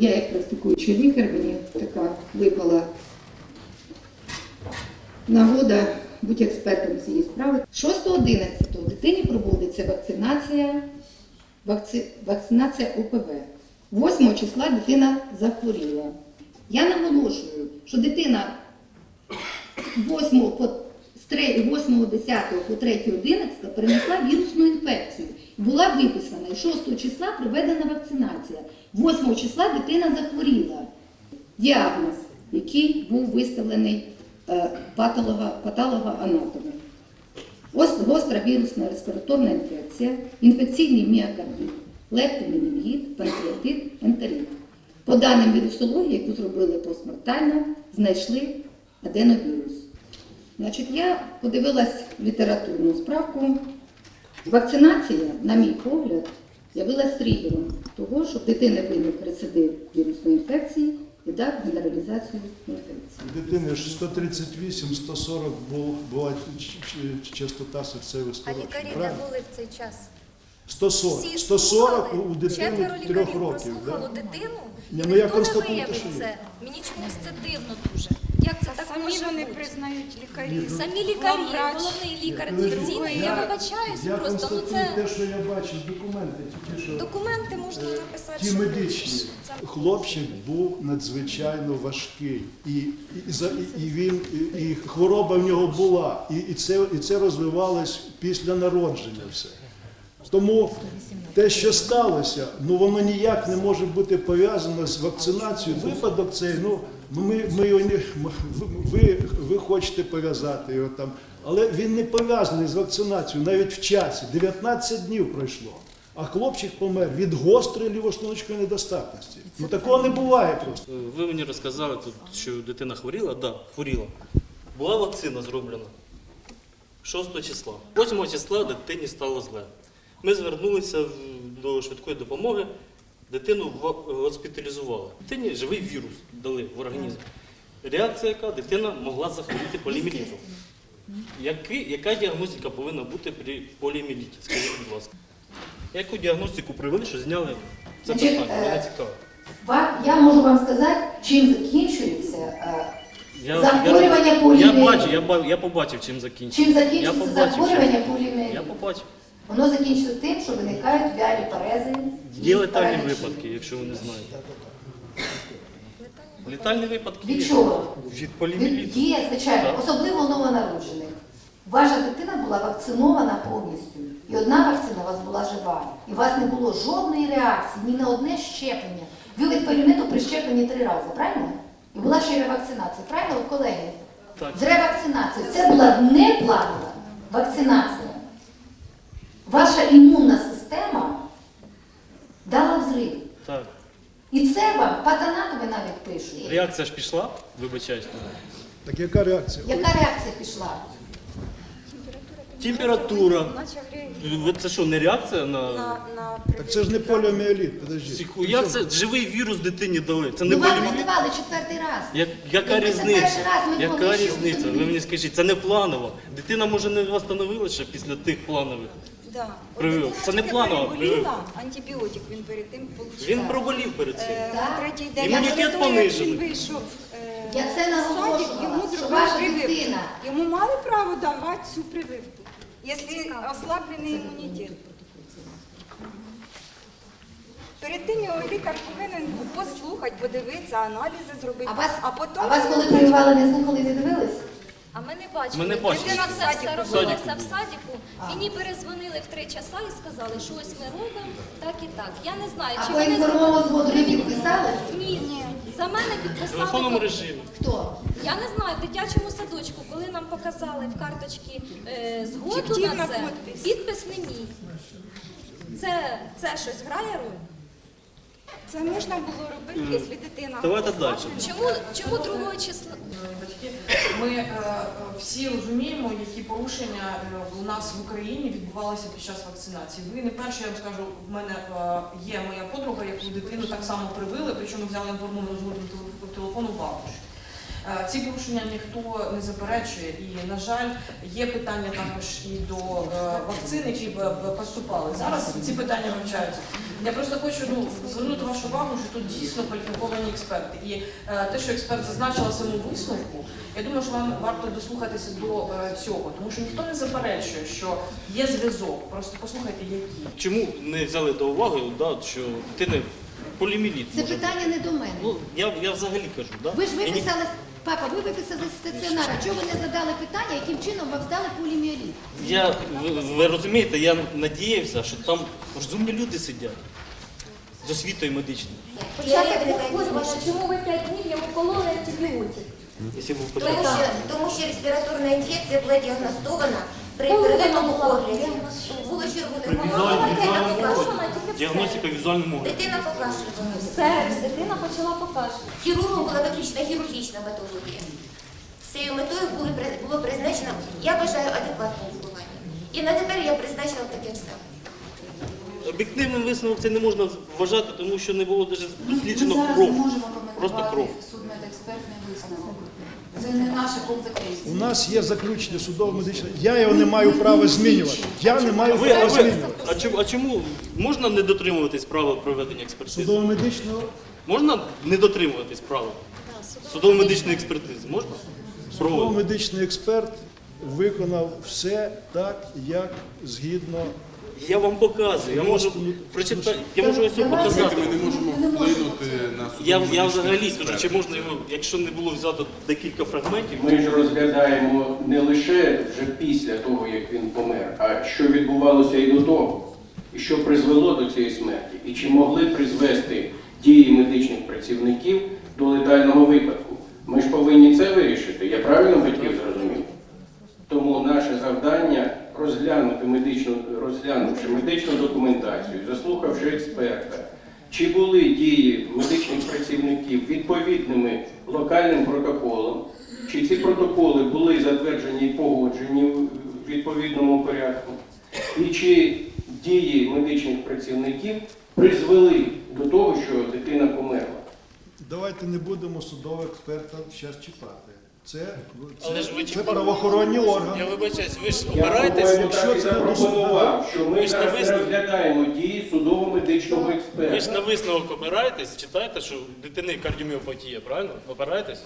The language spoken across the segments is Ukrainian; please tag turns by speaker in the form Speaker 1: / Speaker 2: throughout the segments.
Speaker 1: Я як практикуючий лікар, мені така випала нагода бути експертом цієї справи. 6.11 дитині проводиться вакцинація, вакци, вакцинація ОПВ. 8 числа дитина захворіла. Я наголошую, що дитина 8 по з 3, 8, 10 по 3, 11 перенесла вірусну інфекцію. Була виписана і 6 числа проведена вакцинація. 8 числа дитина захворіла. Діагноз, який був виставлений е, патологоанатомом. Гостра вірусна респіраторна інфекція, інфекційний міокардит, лептоменінгіт, панкреатит, ентерит. По даним вірусології, яку зробили постмортально, знайшли аденовірус. Значить, я подивилась літературну справку. Вакцинація, на мій погляд, явилась тригером того, що в дитини виник рецидив вірусної інфекції і дав генералізацію інфекції.
Speaker 2: У дитини ж 138, 140 бу- була ч- ч- частота серцевих
Speaker 3: А лікарі
Speaker 2: правильно?
Speaker 3: були в цей час?
Speaker 2: 140. 140 у дитини
Speaker 3: четверо лікарів
Speaker 2: років.
Speaker 3: прослухало
Speaker 2: Да?
Speaker 3: дитину, і
Speaker 2: ну я
Speaker 3: ніхто не виявив це. Мені чомусь це дивно дуже. Як це так
Speaker 4: Самі
Speaker 3: може
Speaker 4: вони
Speaker 3: бути?
Speaker 4: признають лікарі.
Speaker 2: Ні, ну,
Speaker 3: Самі лікарі, головний лікар
Speaker 2: Подожди,
Speaker 3: інфекційний, я вибачаюсь
Speaker 2: я
Speaker 3: просто. Ну
Speaker 2: констатую
Speaker 3: це
Speaker 2: те, що я бачив, документи тільки що.
Speaker 3: документи можна написати.
Speaker 2: Ті
Speaker 3: що
Speaker 2: медичні.
Speaker 3: хочеш. Це-
Speaker 2: Хлопчик був надзвичайно важкий, і, і, і, за- і, і він і, і хвороба в нього була, і, і це і це розвивалось після народження. Все тому те, що сталося, ну воно ніяк не може бути пов'язано з вакцинацією. Випадок цей, ну ми, ми його не ви, ви хочете пов'язати його там, але він не пов'язаний з вакцинацією навіть в часі. 19 днів пройшло. А хлопчик помер від гострої лівошлуночної недостатності. Ну такого не буває просто.
Speaker 5: Ви мені розказали тут, що дитина хворіла, так, да, хворіла. Була вакцина зроблена 6 числа. 8 числа дитині стало зле. Ми звернулися до швидкої допомоги, дитину госпіталізували. Дитині живий вірус дали в організм. Реакція яка? Дитина могла захворіти поліоміелітом. Яка діагностика повинна бути при поліоміеліті? Скажіть, будь ласка. Яку діагностику провели, що зняли це питання?
Speaker 1: е,
Speaker 5: Мене цікаво.
Speaker 1: Я можу вам сказати, чим закінчується, е,
Speaker 5: Я,
Speaker 1: захворювання
Speaker 5: я, я бачу, я, я побачив, чим закінчиться.
Speaker 1: чим
Speaker 5: я
Speaker 1: закінчується
Speaker 5: побачив,
Speaker 1: захворювання
Speaker 5: чим. Я побачив.
Speaker 1: Воно закінчиться тим, що виникають вялі парези.
Speaker 5: Є летальні випадки, якщо ви не знаєте. Летальні випадки
Speaker 1: Від
Speaker 5: є.
Speaker 1: чого?
Speaker 5: Від
Speaker 1: Від-
Speaker 5: поліоміеліту.
Speaker 1: Є, звичайно,
Speaker 5: Так.
Speaker 1: особливо новонароджених. Ваша дитина була вакцинована повністю, і одна вакцина у вас була жива, і у вас не було жодної реакції, ні на одне щеплення. Ви від поліоміту прищеплені три рази, правильно? І була ще й ревакцинація, правильно, колеги?
Speaker 5: Так.
Speaker 1: З ревакцинацією. Це була не планова вакцинація. Ваша імунна система дала взрив.
Speaker 5: Так.
Speaker 1: І це вам патанатові навіть пишуть.
Speaker 5: Реакція ж пішла, вибачаюсь.
Speaker 2: Так яка реакція?
Speaker 1: Яка реакція пішла?
Speaker 5: Температура.
Speaker 4: Наче
Speaker 5: Це що, не реакція на.
Speaker 4: На, на
Speaker 2: Так це ж не поліоміеліт, подожди.
Speaker 5: Як це живий вірус дитині дали? Це не
Speaker 1: Ну вам
Speaker 5: поліоміеліт?
Speaker 1: готували четвертий раз.
Speaker 5: Як, яка
Speaker 1: Якби це
Speaker 5: різниця?
Speaker 1: перший раз ми
Speaker 5: Яка
Speaker 1: були,
Speaker 5: різниця? Ви мені скажіть, це не планово. Дитина може не восстановилася після тих планових.
Speaker 4: Да.
Speaker 5: Привив. Це не планово, привив.
Speaker 4: антибіотик він перед тим отримав.
Speaker 5: Він проболів перед цим.
Speaker 4: Е. На третій день
Speaker 5: Імунітет
Speaker 4: того, як
Speaker 5: понижений.
Speaker 4: Він вийшов е,
Speaker 1: Я це наголошувала,
Speaker 4: садик, йому
Speaker 1: що
Speaker 4: зробили
Speaker 1: ваша
Speaker 4: прививку.
Speaker 1: дитина-
Speaker 4: Йому мали право давати цю прививку, якщо ослаблений імунітет. Перед тим його лікар повинен був послухати, подивитися, аналізи зробити.
Speaker 1: А вас,
Speaker 4: а потім
Speaker 1: а вас коли прививали, не слухали, не дивились?
Speaker 3: А ми не бачили.
Speaker 5: Ми не бачили.
Speaker 3: Дитина
Speaker 4: В
Speaker 3: це
Speaker 4: садіку
Speaker 3: все
Speaker 4: була.
Speaker 3: в садіку. Мені перезвонили в три часа і сказали, що ось ми робимо так і так. Я не знаю,
Speaker 1: А
Speaker 3: чи
Speaker 1: по
Speaker 3: вони
Speaker 1: інформовому
Speaker 3: зробили
Speaker 1: згоду ви підписали?
Speaker 3: Ні, ні. За мене
Speaker 5: В
Speaker 3: підписали.
Speaker 5: телефонному
Speaker 3: по-
Speaker 5: режимі.
Speaker 1: Хто?
Speaker 3: Я не знаю, в дитячому садочку, коли нам показали в карточці е, згоду
Speaker 4: Фіктивна
Speaker 3: на це,
Speaker 4: підпис.
Speaker 3: підпис не мій. Це, це щось грає роль?
Speaker 4: Це можна було робити, якщо дитина.
Speaker 5: Давайте далі.
Speaker 3: Чому, чому другого числа?
Speaker 6: Батьки, ми е, всі розуміємо, які порушення е, у нас в Україні відбувалися під час вакцинації. Ви не перші, я вам скажу, в мене е, є моя подруга, яку дитину так само привили, причому взяли інформовану згоду телефону бабуші. Е, Ці порушення ніхто не заперечує, і на жаль, є питання також і до е, вакцин, які поступали. Зараз ці питання вивчаються. Я просто хочу ну, звернути вашу увагу, що тут дійсно кваліфіковані експерти. І е, те, що експерт зазначила в самому висновку, я думаю, що вам варто дослухатися до е, цього, тому що ніхто не заперечує, що є зв'язок. Просто послухайте, які.
Speaker 5: Чому не взяли до уваги, да, що дитини поліміліт?
Speaker 7: Це
Speaker 5: може
Speaker 7: питання
Speaker 5: бути?
Speaker 7: не до мене.
Speaker 5: Ну, я, я взагалі кажу, да?
Speaker 7: Ви ж виписали, папа, ви виписали з стаціонара. Чого ви не задали питання, яким чином вам здали поліміоліт?
Speaker 5: Я, ви, ви розумієте, я надіявся, що там розумні люди сидять з освітою медичною.
Speaker 3: Почати чому ви п'ять днів йому кололи антибіотик?
Speaker 5: Якщо був
Speaker 8: Тому що, тому що респіраторна інфекція була діагностована при первинному огляді. Було червоне
Speaker 5: Діагностика візуальному огляді.
Speaker 8: Дитина покашлювала.
Speaker 3: Все, дитина почала покашлювати.
Speaker 8: Хірургом була виключена хірургічна патологія. З цією метою було призначено, я вважаю, адекватне лікування. І на тепер я призначила таке ж саме.
Speaker 5: Об'єктивним висновок це не можна вважати, тому що не було навіть
Speaker 9: Ми
Speaker 5: досліджено
Speaker 9: зараз
Speaker 5: кров.
Speaker 9: не можемо
Speaker 5: Просто кров.
Speaker 9: коментувати судмедекспертний висновок. Це не наша
Speaker 2: У
Speaker 9: компетенція.
Speaker 2: нас є заключення судово-медичне. Я його не маю права змінювати. Я не маю
Speaker 5: А ви, а,
Speaker 2: права
Speaker 5: ви,
Speaker 2: змінювати.
Speaker 5: а, чому, а чому можна не дотримуватись правил проведення експертизи?
Speaker 2: Судово-медичного
Speaker 5: Можна не дотримуватись правил? Судово-медичної експертизи можна? Проводити.
Speaker 2: судово-медичний експерт виконав все так, як згідно.
Speaker 5: Я вам показую, я можу прочитати, я можу ось показати.
Speaker 10: Ми не можемо вплинути на
Speaker 5: Я, я взагалі скажу, чи можна його, якщо не було взято декілька фрагментів,
Speaker 11: Ми ж розглядаємо не лише вже після того, як він помер, а що відбувалося і до того, і що призвело до цієї смерті, і чи могли призвести дії медичних працівників до летального випадку. Ми ж повинні це вирішити. Я правильно батьків зрозумів? Розглянути медичну, розглянувши медичну документацію, заслухавши експерта, чи були дії медичних працівників відповідними локальним протоколом, чи ці протоколи були затверджені і погоджені в відповідному порядку, і чи дії медичних працівників призвели до того, що дитина померла.
Speaker 2: Давайте не будемо судового експерта зараз чіпати. Це,
Speaker 5: Але ж ви
Speaker 2: це, це правоохоронні органи.
Speaker 5: я вибачаюсь, ви ж
Speaker 11: Я
Speaker 5: опираєтесь,
Speaker 11: так
Speaker 2: якщо це не
Speaker 11: запропонував, що ми
Speaker 5: ж
Speaker 11: зараз
Speaker 5: не
Speaker 11: не
Speaker 5: висновок.
Speaker 11: розглядаємо дії судово-медичного
Speaker 5: ви ж на висновок опираєтесь, читаєте, що у дитини кардіоміопатія, правильно? Опираєтесь?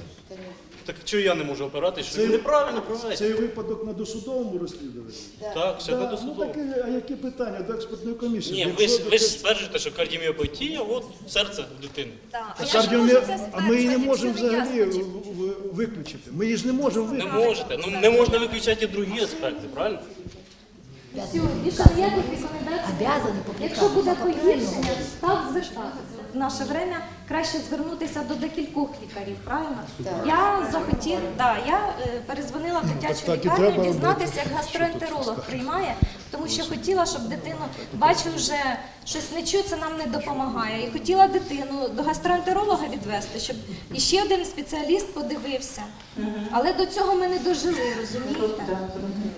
Speaker 5: Так чого я не можу опиратись, що
Speaker 2: Це-
Speaker 5: ви неправильно проведете?
Speaker 2: Цей випадок на досудовому розслідуванні.
Speaker 5: Так, ще
Speaker 2: Да,
Speaker 5: не
Speaker 2: ну,
Speaker 5: досудово.
Speaker 2: так, а які питання до експертної комісії?
Speaker 5: Ні,
Speaker 2: Якщо
Speaker 5: ви ж, ви ж стверджуєте, що кардіоміопатія, от серце дитини.
Speaker 3: Так.
Speaker 2: А
Speaker 3: Я ж можу
Speaker 2: кардіомі...
Speaker 3: це
Speaker 2: А ми її не
Speaker 3: стверджувати,
Speaker 2: можемо
Speaker 3: якщо
Speaker 2: взагалі
Speaker 3: ясно
Speaker 2: в- в- виключити. Ми її ж не можемо
Speaker 5: Не
Speaker 2: виключити.
Speaker 5: можете. Ну не можна виключати і другі аспекти, правильно?
Speaker 3: Все, більше ніяких рекомендацій.
Speaker 7: Обязані по
Speaker 3: Якщо буде погіршення, так звертатися. В наше время краще звернутися до декількох лікарів, правильно? Я захотів, да, я е, перезвонила в дитячу
Speaker 2: так і
Speaker 3: лікарню дізнатися, як гастроентеролог приймає, тому що хотіла, щоб дитину бачу вже щось не чую, це нам не допомагає. І хотіла дитину до гастроентеролога відвести, щоб іще один спеціаліст подивився. Але до цього ми не дожили, розумієте?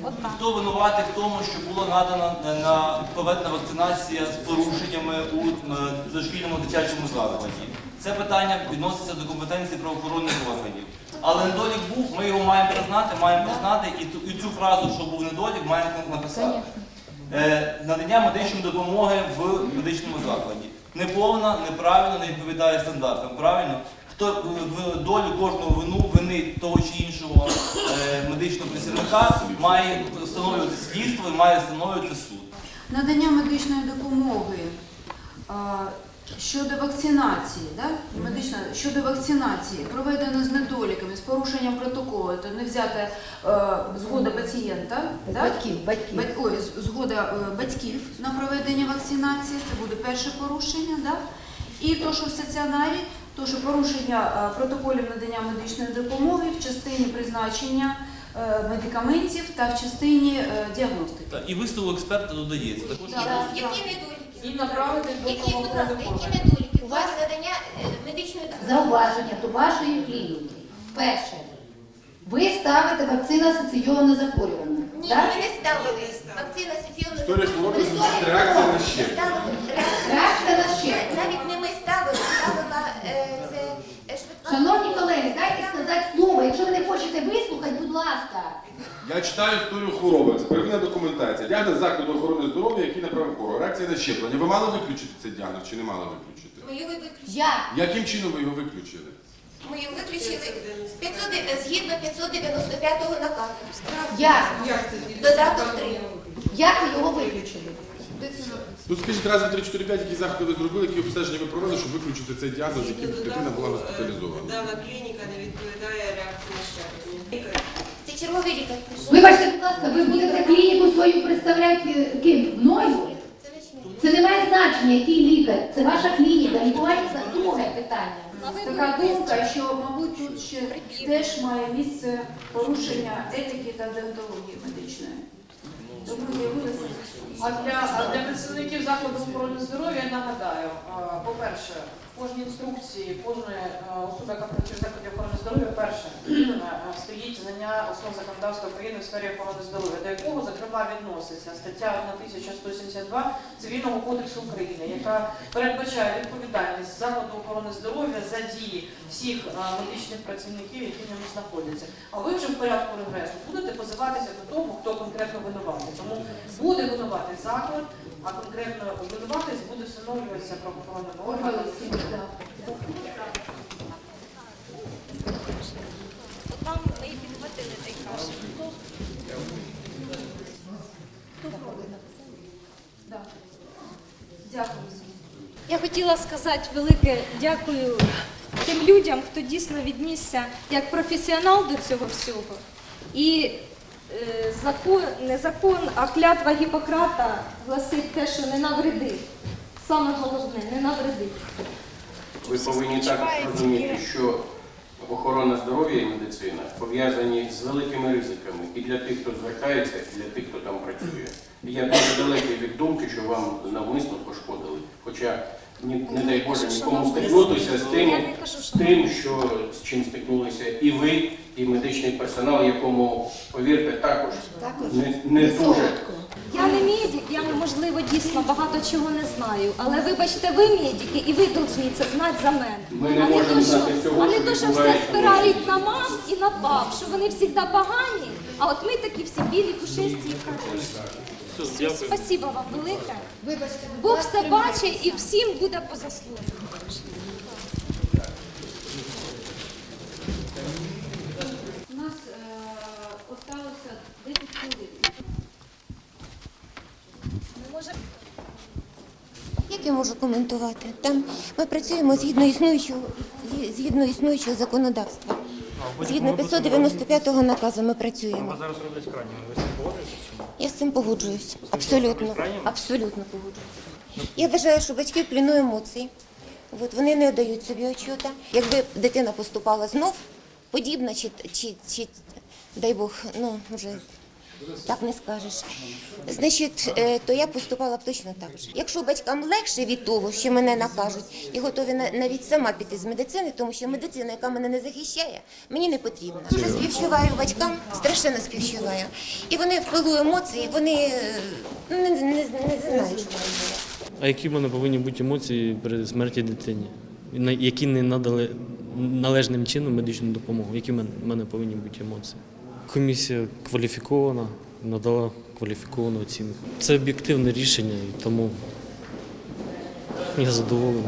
Speaker 3: От так.
Speaker 12: Хто винуватий в тому, що була надана на проведена вакцинація з порушеннями у е, дошкільному дитячому закладі? Це питання відноситься до компетенції правоохоронних органів. Але недолік був, ми його маємо признати, маємо признати і, ту- і цю фразу, що був недолік, маємо написати. Е, надання медичної допомоги в медичному закладі. Неповна, неправильно, не відповідає стандартам. Правильно? Хто е, в долю кожного вину вини того чи іншого е, медичного працівника має встановлювати слідство і має встановлювати суд.
Speaker 9: Надання медичної допомоги щодо вакцинації, да? медична, щодо вакцинації проведено з недоліками, з порушенням протоколу, то не взята е, згода пацієнта, да?
Speaker 7: Батьків, батьків.
Speaker 9: Бать- ой, згода е, батьків на проведення вакцинації, це буде перше порушення. Да? І то, що в стаціонарі, то, що порушення е, протоколів надання медичної допомоги в частині призначення е, медикаментів та в частині е, діагностики.
Speaker 12: Та, І висновок експерта додається. Також є
Speaker 8: Які недоліки?
Speaker 6: І направити до
Speaker 8: Які, будь ласка,
Speaker 6: правоохоронних
Speaker 8: які
Speaker 6: органів.
Speaker 8: недоліки? У вас надання е, медичної допомоги.
Speaker 1: Зауваження до вашої клініки. Перше. Ви ставите вакцину асоційоване захворювання.
Speaker 8: Ні,
Speaker 1: так?
Speaker 8: ми не ставили. Вакцина асоційована.
Speaker 10: Історія це реакція на щеплення.
Speaker 1: Реакція на щеплення.
Speaker 8: Навіть не ми ставили, ставила е, це е, швидка.
Speaker 1: Шановні колеги, дайте сказати слово,
Speaker 10: читаю історію хвороби. Це первинна документація. Діагноз закладу охорони здоров'я, який направив хворого. Реакція на щеплення. Ви мали виключити цей діагноз чи не мали виключити?
Speaker 8: Ми його виключили.
Speaker 7: Як?
Speaker 10: Яким чином ви його виключили?
Speaker 8: Ми його виключили 500, згідно 595 наказу.
Speaker 7: Як?
Speaker 8: Додаток 3.
Speaker 7: Як ви його виключили?
Speaker 10: Ну скажіть, раз, два, три, чотири, п'ять, які заходи ви зробили, які обстеження ви провели, щоб виключити цей діагноз, яким дитина була госпіталізована?
Speaker 6: Дана клініка не відповідає реакції на щеплення.
Speaker 8: Це черговий лікар прийшов.
Speaker 1: Вибачте, будь ласка, ви будете клініку свою представляти е, ким? Мною? Це не має значення, який лікар. Це ваша клініка. Відбувається друге питання.
Speaker 9: Така думка, що, мабуть, тут ще теж має місце порушення етики та деонтології медичної. Тому з'явилися.
Speaker 6: А для, а для представників закладу охорони здоров'я я нагадаю, а, по-перше, в кожній інструкції кожної а, особи, яка працює в закладі охорони здоров'я, перше стоїть основ законодавства України в сфері охорони здоров'я, до якого, зокрема, відноситься стаття 1172 Цивільного кодексу України, яка передбачає відповідальність закладу охорони здоров'я за дії всіх медичних працівників, які в ньому знаходяться. А ви вже в порядку регресу будете позиватися до того, хто конкретно винуватий. Тому буде винуватий заклад, а конкретно винуватись буде встановлюватися правоохоронними органами.
Speaker 3: Там ми і підхватили той кашель.
Speaker 9: Да. Дякую.
Speaker 3: Я хотіла сказати велике дякую тим людям, хто дійсно віднісся як професіонал до цього всього. І е, закон, не закон, а клятва Гіппократа гласить те, що не навреди. Саме головне не навреди.
Speaker 11: Ви повинні також розуміти, що охорона здоров'я і медицина пов'язані з великими ризиками і для тих, хто звертається, і для тих, хто там працює. Я дуже далекий від думки, що вам навмисно пошкодили. Хоча ні, не дай Боже нікому стикнутися з тим, з тим, що з чим стикнулися і ви, і медичний персонал, якому, повірте, також не, не дуже.
Speaker 3: Я не медик, я можливо дійсно багато чого не знаю. Але вибачте, ви медики, і ви повинні це знати за мене.
Speaker 11: Ми не
Speaker 3: не
Speaker 11: можемо
Speaker 3: що,
Speaker 11: знати цього, що
Speaker 3: то, все
Speaker 11: відбувається
Speaker 3: спирають на мам і на пап, що вони завжди погані, а от ми такі всі білі, пушисті і хороші.
Speaker 5: Все.
Speaker 3: Спасибо вам велике.
Speaker 7: Вибачте,
Speaker 3: Бог все бачить і всім буде по заслугам.
Speaker 9: У нас е, осталося 10 хвилин.
Speaker 8: Як я можу коментувати? Там ми працюємо згідно існуючого, згідно існуючого законодавства. Згідно 595 наказу ми працюємо.
Speaker 5: зараз роблять крайніми. Ви з цим погоджуєтесь?
Speaker 8: Я з цим погоджуюсь. Абсолютно. Абсолютно погоджуюсь. Я вважаю, що батьки пліну емоцій. От вони не дають собі очота. Якби дитина поступала знов подібна, чи, чи, чи дай Бог, ну вже так не скажеш. Значить, е, то я поступала б точно так же. Якщо батькам легше від того, що мене накажуть, і готові навіть сама піти з медицини, тому що медицина, яка мене не захищає, мені не потрібна. Дуже співчуваю батькам, страшенно співчуваю. І вони в пилу емоцій, вони е, ну, не, не, не знають, що говорять.
Speaker 5: А які в мене повинні бути емоції при смерті дитині, які не надали належним чином медичну допомогу? Які в мене повинні бути емоції? Комісія кваліфікована, надала кваліфіковану оцінку. Це об'єктивне рішення, і тому я задоволений.